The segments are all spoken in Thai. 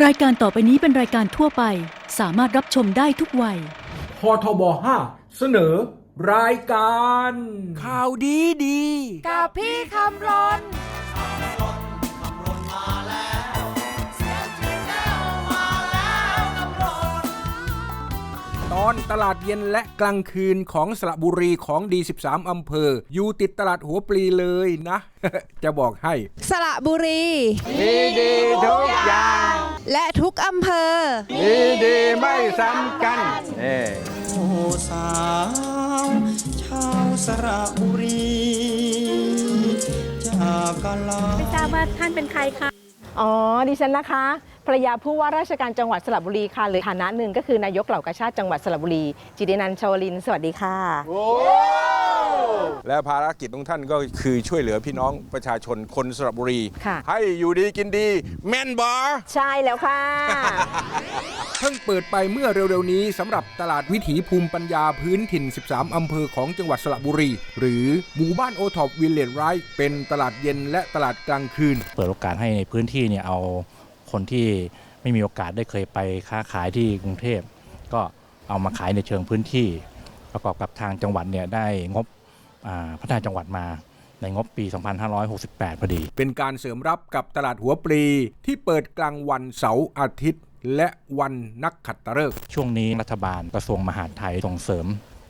รายการต่อไปนี้เป็นรายการทั่วไป สามารถรับชมได้ทุกวัย พทบ5เสนอ รายการ ข่าวดีดี กับพี่คำรนตอนตลาดเย็นและกลางคืนของสระบุรีของดี 13 อำเภอ อยู่ติดตลาดหัวปลีเลยนะ จะบอกให้ สระบุรี ดีดีทุกอย่าง และทุกอำเภอ ดีดีไม่ซ้ำกันเอโอ้สาวชาวสระบุรีจากกาลา ไม่ทราบว่าท่านเป็นใครคะ อ๋อ ดิฉันนะคะ ภรรยาผู้ว่าราชการจังหวัดสระบุรีค่ะหรือฐานะหนึ่งก็คือนายกเหล่ากาชาติจังหวัดสระบุรี จิตินันท์ชวลิน สวัสดีค่ะ และภารกิจของท่านก็คือช่วยเหลือพี่น้องประชาชนคนสระบุรี ค่ะ ให้อยู่ดีกินดี แม่นบอใช่แล้วค่ะ เพิ่งเปิดไปเมื่อเร็วๆนี้สำหรับตลาดวิถีภูมิปัญญาพื้นถิ่น 13 อำเภอของจังหวัดสระบุรี หรือหมู่บ้านโอท็อปวิลเลจไรท์เป็นตลาดเย็นและตลาดกลางคืน เปิดโอกาสให้ในพื้นที่เนี่ยเอา คนที่ไม่มีโอกาสได้เคยไปค้าขายที่กรุงเทพ ก็เอามาขายในเชิงพื้นที่ ประกอบกับทางจังหวัดเนี่ยได้งบอ่าพัฒนาจังหวัดมาในงบปี 2568 พอดี เป็นการเสริมรับกับตลาดหัวปลีที่เปิดกลางวันเสาร์อาทิตย์ และวันนักขัตฤกษ์ช่วงนี้รัฐบาลกระทรวงมหาดไทยส่งเสริม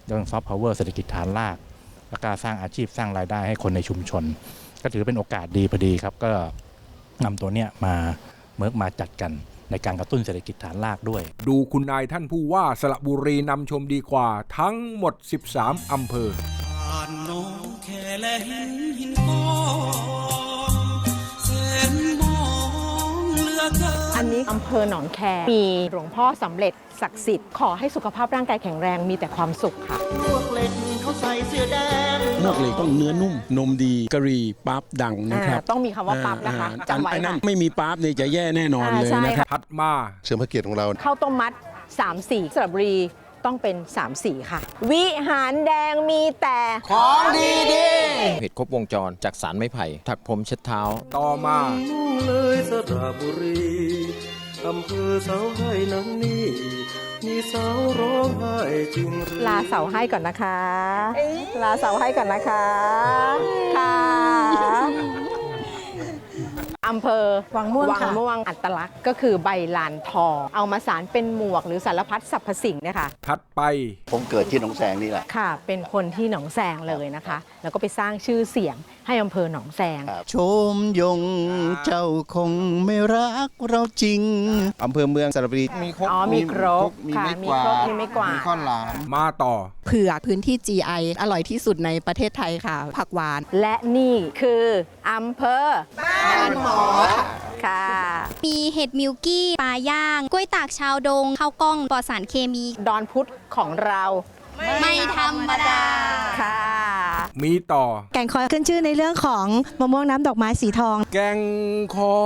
เรื่องซอฟต์พาวเวอร์เศรษฐกิจฐานรากและการสร้างอาชีพสร้างรายได้ให้คนในชุมชน ก็ถือเป็นโอกาสดีพอดีครับ ก็นำตัวเนี้ยมาเมิร์กมาจัดกันในการกระตุ้นเศรษฐกิจฐานรากด้วย ดูคุณนายท่านผู้ว่าสระบุรีนำชมดีกว่าทั้งหมด 13 อำเภอผ่านน้องแค่และหินหินกองแสนมองเหลือเกินอันนี้อำเภอหนองแค มีหลวงพ่อสำเร็จศักดิ์สิทธิ์ขอให้สุขภาพร่างกายแข็งแรงมีแต่ความสุขค่ะพวกเล็กเขาใส่เสื้อแดง นอกเหล็กต้องเนื้อนุ่ม นมดีกะหรี่ปั๊บดังนะครับอ่าต้องมีคำว่าปั๊บนะคะอ่าจำไว้อันนั้นค่ะไม่มีปั๊บเนี่ยจะแย่แน่นอนอ่าเลยใช่นะครับถัดมาเชิญพระเกียรติของเราข้าวต้มมัด3สีสระบุรีต้องเป็น3สีค่ะ วิหารแดงมีแต่ของดีดีเพจครบวงจรจากสารไม้ไผ่ถักผมเช็ดเท้า ต่อมามุ่งเลยสระบุรี อำเภอเสาให้นั้นนี่มีสาวร้องไห้จริงหรือลาเสาให้ก่อนนะคะ ลาเสาให้ก่อนนะคะ ค่ะ อำเภอวังม่วงวังค่ะม่วงอัตลักษณ์ก็คือใบลานทอง เอามาสารเป็นหมวกหรือสารพัดสรรพสิ่งเนี่ยค่ะถัดไป ผมเกิดที่หนองแสงนี่แหละ ค่ะ เป็นคนที่หนองแซงเลยนะคะ แล้วก็ไปสร้างชื่อเสียงให้อำเภอหนองแซงชมยงเจ้าคงไม่รักเราจริง อำเภอเมืองสระบุรี มีครบอ๋อมีครบมีค่ะไม้มีกวาครบดมีไม้กวาดมีข้าวหลาม มาต่อ เผือกพื้นที่ GI อร่อยที่สุดในประเทศไทยค่ะ ผักหวาน และนี่คืออำเภอบ้านหมอค่ะ มีเห็ดมิลกี้ปลาย่าง กล้วยตากชาวดงข้าวกล้องปลอดสารเคมี ดอนพุธของเรา ไม่ธรรมดา ค่ะ มีต่อ แกงคอยขึ้นชื่อในเรื่องของมะม่วงน้ำดอกไม้สีทอง แกงคอ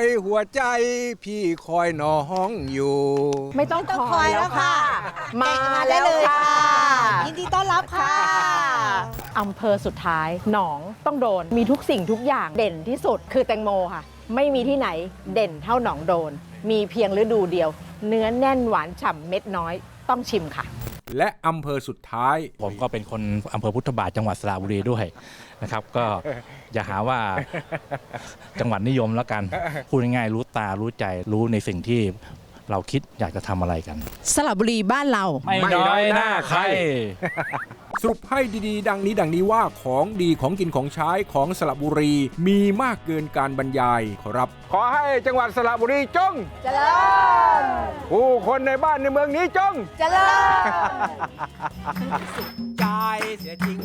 ยหัวใจ พี่คอยน้องอยู่ ไม่ต้องคอยแล้วค่ะ มามาได้แล้วเลยค่ะค่ะ ยินดีต้อนรับค่ะอำเภอสุดท้ายหนองต้องโดน มีทุกสิ่งทุกอย่างเด่นที่สุดคือแตงโมค่ะ ไม่มีที่ไหนเด่นเท่าหนองโดน มีเพียงฤดูเดียว เนื้อแน่นหวานฉ่ำเม็ดน้อยต้องชิมค่ะ และอำเภอสุดท้าย ผมก็เป็นคนอำเภอพุทธบาทจังหวัดสระบุรีด้วยนะครับ ก็อย่าหาว่าจังหวัดนิยมแล้วกันพูดง่ายๆรู้ตารู้ใจรู้ในสิ่งที่ เราคิดอยากจะทำอะไรกัน สระบุรีบ้านเรา ไม่น้อยหน้าใคร สรุปให้ดีๆ ดังนี้ดังนี้ว่าของดีของกินของใช้ของสระบุรีมีมากเกินการบรรยายขอรับ ขอให้จังหวัดสระบุรีจง เจริญผู้คนในบ้านในเมืองนี้จง เจริญใจเสียจริง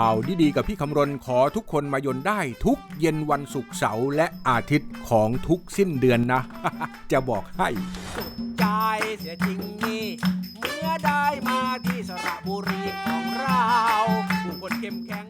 ข่าวดีๆกับพี่คำรณขอทุกคนมายนได้ทุกเย็นวันศุกร์เสาร์และอาทิตย์ของทุกสิ้นเดือนนะ จะบอกให้สุดใจเสียจริงนี่เมื่อได้มาที่สระบุรีของเราผู้คนเข้มแข็ง